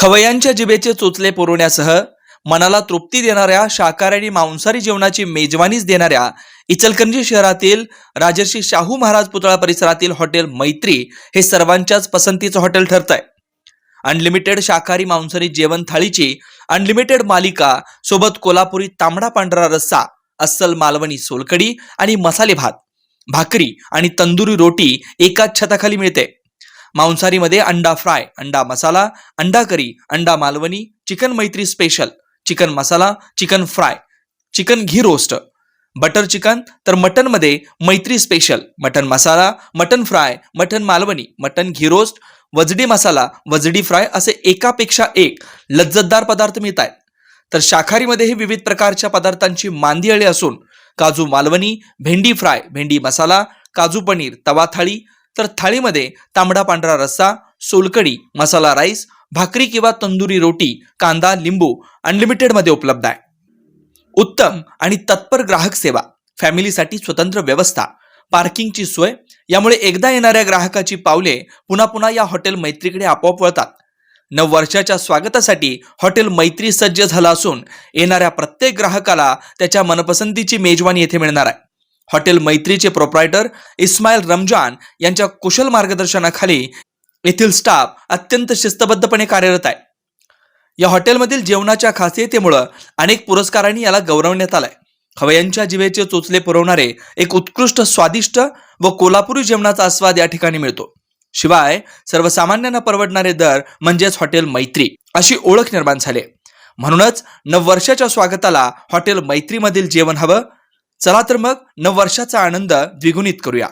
खवयांच्या जिभेचे चोचले पुरवण्यासह मनाला तृप्ती देणाऱ्या शाकाहारी आणि मांसाहारी जेवणाची मेजवानीच देणाऱ्या इचलकरंजी शहरातील राजर्षी शाहू महाराज पुतळा परिसरातील हॉटेल मैत्री हे सर्वांच्याच पसंतीचं हॉटेल ठरत आहे अनलिमिटेड शाकाहारी मांसाहारी जेवण थाळीची अनलिमिटेड मालिका सोबत कोल्हापुरी तांबडा पांढरा रस्सा अस्सल मालवणी सोलकडी आणि मसाले भात भाकरी आणि तंदुरी रोटी एकाच छताखाली मिळते. मांसाहारीमध्ये अंडा फ्राय अंडा मसाला अंडा करी अंडा Malvani chicken Maitri special chicken मसाला चिकन फ्राय चिकन घी रोस्ट. बटर चिकन तर मटनमध्ये मैत्री स्पेशल मटन मसाला mutton fry mutton Malvani mutton घी रोस्ट वजडी मसाला वजडी फ्राय असे एकापेक्षा एक लज्जतदार पदार्थ मिळत आहेत तर शाकाहारीमध्येही विविध प्रकारच्या पदार्थांची मांदी असून काजू मालवणी भेंडी फ्राय भेंडी मसाला काजू पनीर तवा थाळी तर थाळीमध्ये तांबडा पांढरा रस्सा सोलकडी मसाला राईस भाकरी किंवा तंदुरी रोटी कांदा लिंबू अनलिमिटेडमध्ये उपलब्ध आहे. उत्तम आणि तत्पर ग्राहक सेवा फॅमिलीसाठी स्वतंत्र व्यवस्था पार्किंगची सोय यामुळे एकदा येणाऱ्या ग्राहकाची पावले पुन्हा पुन्हा या हॉटेल मैत्रीकडे आपोआप वळतात. नव वर्षाच्या स्वागतासाठी हॉटेल मैत्री सज्ज झालं असून येणाऱ्या प्रत्येक ग्राहकाला त्याच्या मनपसंतीची मेजवानी येथे मिळणार आहे. हॉटेल मैत्रीचे प्रोप्रायटर इस्माईल रमजान यांच्या कुशल मार्गदर्शनाखाली येथील स्टाफ अत्यंत शिस्तबद्धपणे कार्यरत आहे. या हॉटेलमधील जेवणाच्या खासियतेमुळं अनेक पुरस्कारांनी याला गौरवण्यात आलाय. खवयांच्या जिवेचे चोचले पुरवणारे एक उत्कृष्ट स्वादिष्ट व कोल्हापुरी जेवणाचा आस्वाद या ठिकाणी मिळतो. शिवाय सर्वसामान्यांना परवडणारे दर म्हणजेच हॉटेल मैत्री अशी ओळख निर्माण झाली म्हणूनच नववर्षाच्या स्वागताला हॉटेल मैत्रीमधील जेवण हवं चला तर मग नववर्षाचा आनंद द्विगुणित करूया.